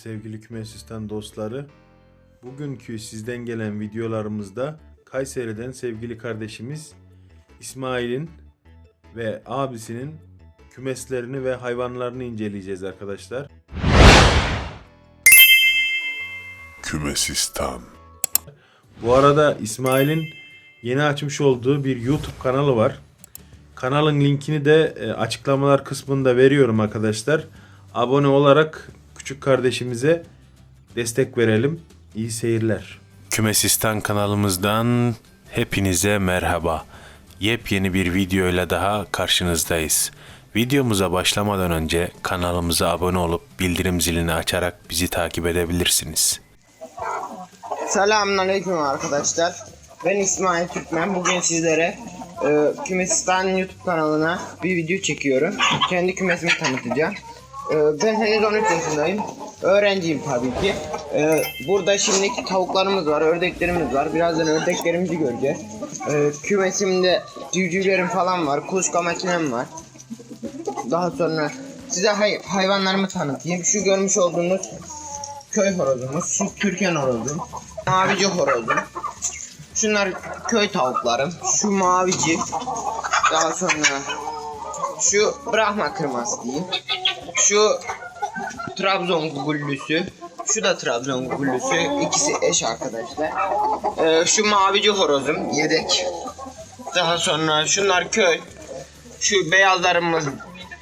sevgili kümesistan dostları. Bugünkü sizden gelen videolarımızda Kayseri'den sevgili kardeşimiz İsmail'in ve abisinin kümeslerini ve hayvanlarını inceleyeceğiz arkadaşlar. Kümesistan. Bu arada İsmail'in yeni açmış olduğu bir YouTube kanalı var. Kanalın linkini de e, açıklamalar kısmında veriyorum arkadaşlar. Abone olarak küçük kardeşimize destek verelim. İyi seyirler. Kümesistan kanalımızdan hepinize merhaba. Yepyeni bir videoyla daha karşınızdayız. Videomuza başlamadan önce kanalımıza abone olup bildirim zilini açarak bizi takip edebilirsiniz. Selamünaleyküm arkadaşlar. Ben İsmail Türkmen. Bugün sizlere e, Kümesistan YouTube kanalına bir video çekiyorum. Kendi kümesimi tanıtacağım. E, ben henüz 13 yaşındayım. Öğrenciyim tabii ki. E, burada şimdiki tavuklarımız var, ördeklerimiz var. Birazdan ördeklerimizi göreceğiz. E, kümesimde civcivlerim falan var. Kuluçka makinem var. Daha sonra size hay- hayvanlarımı tanıtayım. Şu görmüş olduğunuz köy horozumuz, şu Türkiye horozum, mavici horozum. Şunlar köy tavuklarım, şu mavici, daha sonra şu Brahma kırması diyeyim, şu Trabzon gugullüsü, şu da Trabzon gugullüsü, ikisi eş arkadaşlar. Ee, şu mavici horozum, yedek. Daha sonra şunlar köy, şu beyazlarımız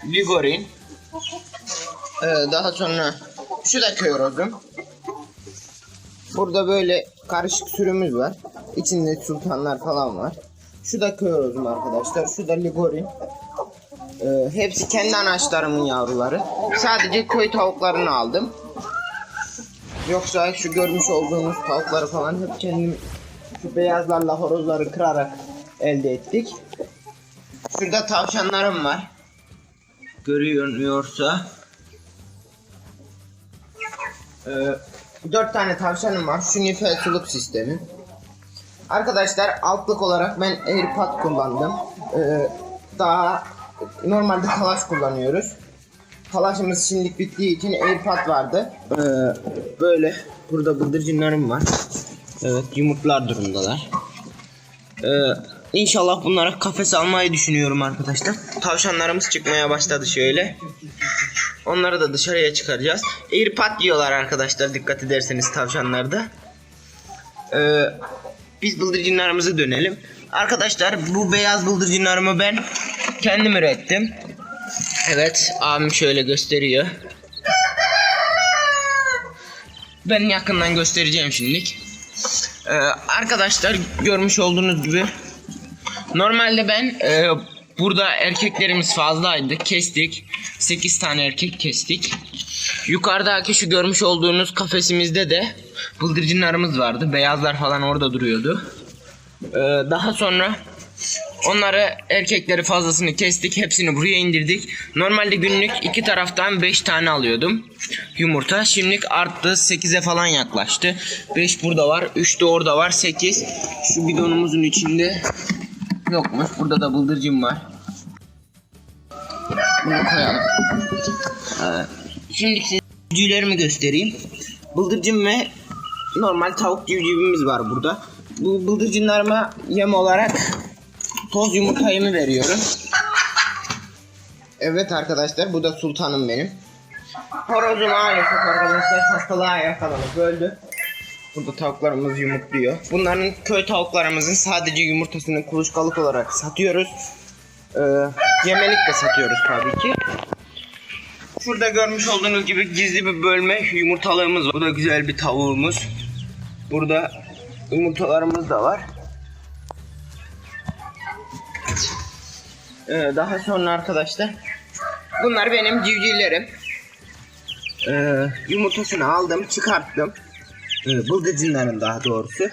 Ligorin, ee, daha sonra şu da köy rozum. Burada böyle karışık sürümüz var. İçinde sultanlar falan var. Şu da köy rozum arkadaşlar. Şu da ligorin. Ee, hepsi kendi anaçlarımın yavruları. Sadece köy tavuklarını aldım. Yoksa şu görmüş olduğunuz tavukları falan hep kendim şu beyazlarla horozları kırarak elde ettik. Şurada tavşanlarım var. Görünüyorsa. Ee, dört tane tavşanım var. Şu suluk sistemi. Arkadaşlar altlık olarak ben AirPod kullandım. Ee, daha normalde kalaş kullanıyoruz. Kalaşımız şimdilik bittiği için AirPod vardı. Ee, böyle burada bıldırcınlarım var. Evet yumurtlar durumdalar. Ee, inşallah bunlara kafes almayı düşünüyorum arkadaşlar. Tavşanlarımız çıkmaya başladı şöyle. Onları da dışarıya çıkaracağız. Airpod diyorlar arkadaşlar dikkat ederseniz tavşanlarda. Ee, biz bıldırcınlarımızı dönelim. Arkadaşlar bu beyaz bıldırcınlarımı ben kendim ürettim. Evet abim şöyle gösteriyor. Ben yakından göstereceğim şimdilik. Ee, arkadaşlar görmüş olduğunuz gibi normalde ben e, burada erkeklerimiz fazlaydı kestik 8 tane erkek kestik yukarıdaki şu görmüş olduğunuz kafesimizde de bıldırcınlarımız vardı beyazlar falan orada duruyordu Ee, daha sonra Onları erkekleri fazlasını kestik. Hepsini buraya indirdik. Normalde günlük iki taraftan 5 tane alıyordum. Yumurta. Şimdilik arttı. 8'e falan yaklaştı. 5 burada var. 3 de orada var. 8. Şu bidonumuzun içinde yokmuş. Burada da bıldırcın var. Bunu koyalım. Ee, şimdi size civcivlerimi göstereyim. Bıldırcın ve normal tavuk civcivimiz var burada. Bu bıldırcınlarıma yem olarak toz yumurta yemi veriyorum. Evet arkadaşlar bu da sultanım benim. Horozum maalesef arkadaşlar hastalığa yakalanıp öldü. Burada tavuklarımız yumurtluyor. Bunların köy tavuklarımızın sadece yumurtasını kuluçkalık olarak satıyoruz. Ee, yemelik de satıyoruz tabii ki. Şurada görmüş olduğunuz gibi gizli bir bölme yumurtalığımız var. Bu da güzel bir tavuğumuz. Burada yumurtalarımız da var. Ee, daha sonra arkadaşlar bunlar benim civcivlerim. Ee, yumurtasını aldım, çıkarttım. Ee, bıldırcınlarım daha doğrusu.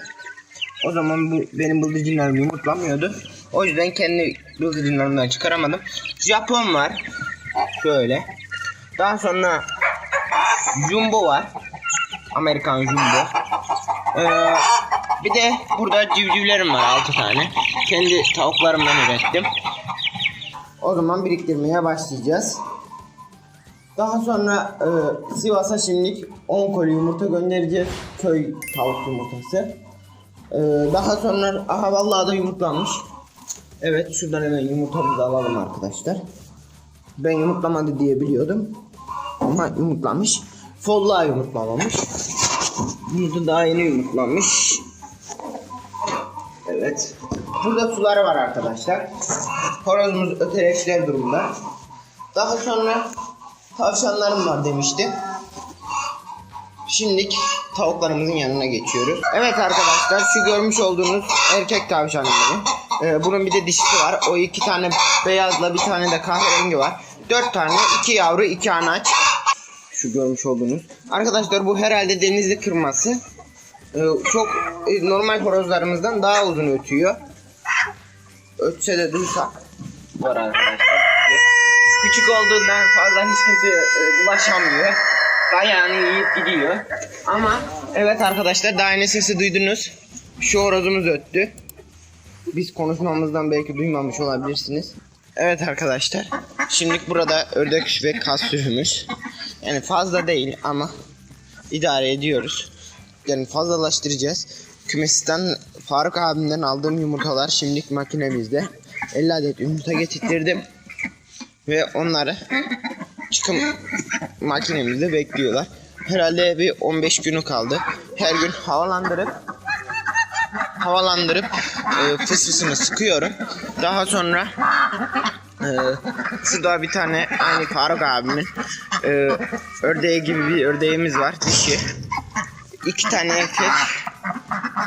O zaman bu benim bıldırcınlarım yumurtlamıyordu. O yüzden kendi bıldırcınlarımdan çıkaramadım. Japon var. Şöyle. Daha sonra Jumbo var. Amerikan Jumbo. Ee, bir de burada civcivlerim var 6 tane. Kendi tavuklarımdan ürettim. O zaman biriktirmeye başlayacağız. Daha sonra e, Sivas'a şimdilik 10 koli yumurta göndereceğiz. Köy tavuk yumurtası. E, daha sonra aha vallahi da yumurtlanmış. Evet şuradan hemen yumurtamızı alalım arkadaşlar. Ben yumurtlamadı diye biliyordum. Ama yumurtlamış. Folla yumurtlamamış. Yumurta daha yeni yumurtlamış. Evet. Burada suları var arkadaşlar. Horozumuz öteleşler durumda. Daha sonra tavşanlarım var demiştim. Şimdilik tavuklarımızın yanına geçiyoruz. Evet arkadaşlar şu görmüş olduğunuz erkek benim. Ee, bunun bir de dişisi var. O iki tane beyazla bir tane de kahverengi var. Dört tane iki yavru iki anaç. Şu görmüş olduğunuz. Arkadaşlar bu herhalde denizli kırması. Ee, çok normal horozlarımızdan daha uzun ötüyor. Ötse de duysak var arkadaşlar. Küçük olduğundan fazla hiç kimse e, bulaşamıyor. Dayağını yiyip gidiyor. Ama evet arkadaşlar daha yeni sesi duydunuz. Şu horozumuz öttü. Biz konuşmamızdan belki duymamış olabilirsiniz. Evet arkadaşlar. Şimdilik burada ördek ve kas sürümüz. Yani fazla değil ama idare ediyoruz. Yani fazlalaştıracağız. Kümesten Faruk abimden aldığım yumurtalar şimdilik makinemizde. 50 adet yumurta getirttirdim. Ve onları çıkım makinemizde bekliyorlar. Herhalde bir 15 günü kaldı. Her gün havalandırıp havalandırıp e, fısfısını sıkıyorum. Daha sonra e, şurada bir tane aynı Faruk abimin e, ördeği gibi bir ördeğimiz var dişi. İki tane erkek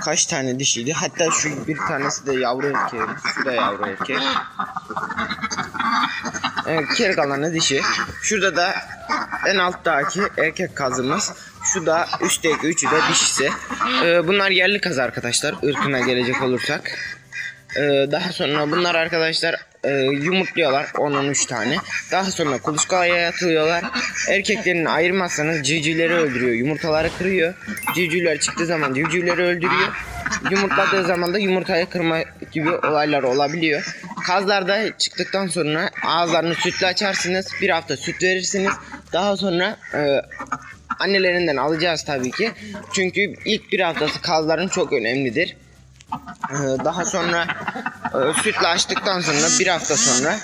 kaç tane dişiydi? Hatta şu bir tanesi de yavru erkeği. Şu da yavru erkek. Evet, geri kalanı dişi. Şurada da en alttaki erkek kazımız. Şu da üstteki üçü de dişisi. Ee, bunlar yerli kaz arkadaşlar. ırkına gelecek olursak. Ee, daha sonra bunlar arkadaşlar e, yumurtluyorlar 10-13 tane. Daha sonra kuluçkaya yatıyorlar. Erkeklerini ayırmazsanız civcivleri öldürüyor. Yumurtaları kırıyor. Civcivler çıktığı zaman civcivleri öldürüyor. Yumurtladığı zaman da yumurtayı kırma gibi olaylar olabiliyor. Kazlarda çıktıktan sonra ağızlarını sütle açarsınız. Bir hafta süt verirsiniz. Daha sonra e, annelerinden alacağız tabii ki. Çünkü ilk bir haftası kazların çok önemlidir. Ee, daha sonra sütle açtıktan sonra bir hafta sonra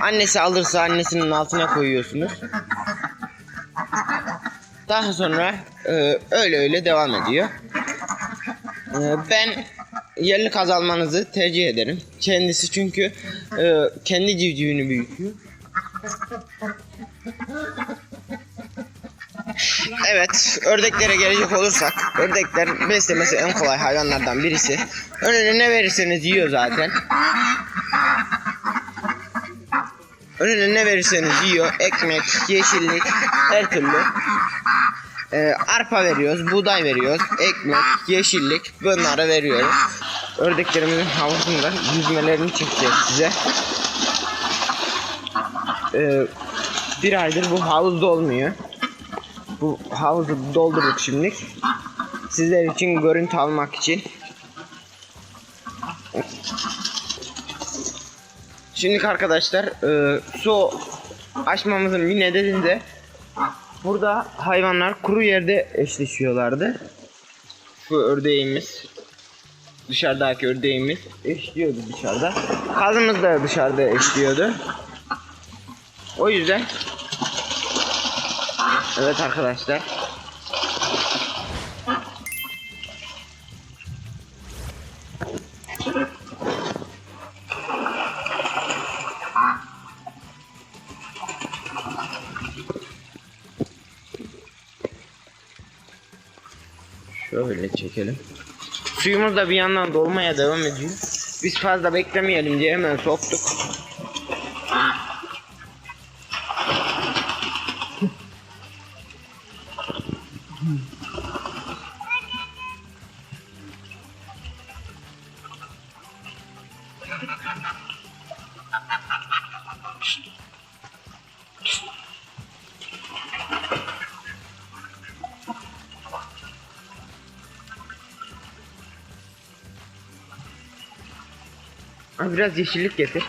annesi alırsa annesinin altına koyuyorsunuz. Daha sonra e, öyle öyle devam ediyor. Ee, ben yerli kaz almanızı tercih ederim. Kendisi çünkü e, kendi civcivini büyütüyor. Evet, ördeklere gelecek olursak, ördekler beslemesi en kolay hayvanlardan birisi. Önüne ne verirseniz yiyor zaten. Önüne ne verirseniz yiyor. Ekmek, yeşillik, her türlü. Ee, arpa veriyoruz, buğday veriyoruz, ekmek, yeşillik bunları veriyoruz. Ördeklerimizin havuzunda yüzmelerini çekeceğiz size. Ee, bir aydır bu havuzda olmuyor havuzu doldurduk şimdi. Sizler için görüntü almak için. Şimdi arkadaşlar e, su açmamızın bir nedeni de burada hayvanlar kuru yerde eşleşiyorlardı. Şu ördeğimiz dışarıdaki ördeğimiz eşliyordu dışarıda. Kazımız da dışarıda eşliyordu. O yüzden Evet arkadaşlar. Şöyle çekelim. Suyumuz da bir yandan dolmaya devam ediyor. Biz fazla beklemeyelim diye hemen soktuk. Abi biraz yeşillik getir.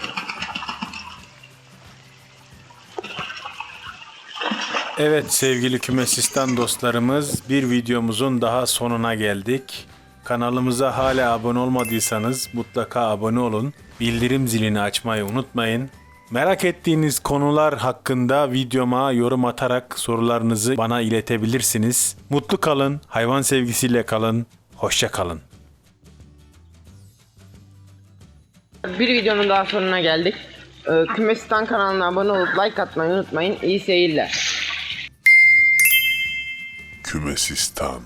Evet sevgili Kümesistan dostlarımız bir videomuzun daha sonuna geldik. Kanalımıza hala abone olmadıysanız mutlaka abone olun. Bildirim zilini açmayı unutmayın. Merak ettiğiniz konular hakkında videoma yorum atarak sorularınızı bana iletebilirsiniz. Mutlu kalın, hayvan sevgisiyle kalın, hoşça kalın. Bir videonun daha sonuna geldik. Ee, Kümesistan kanalına abone olup like atmayı unutmayın. İyi seyirler. Kümesistan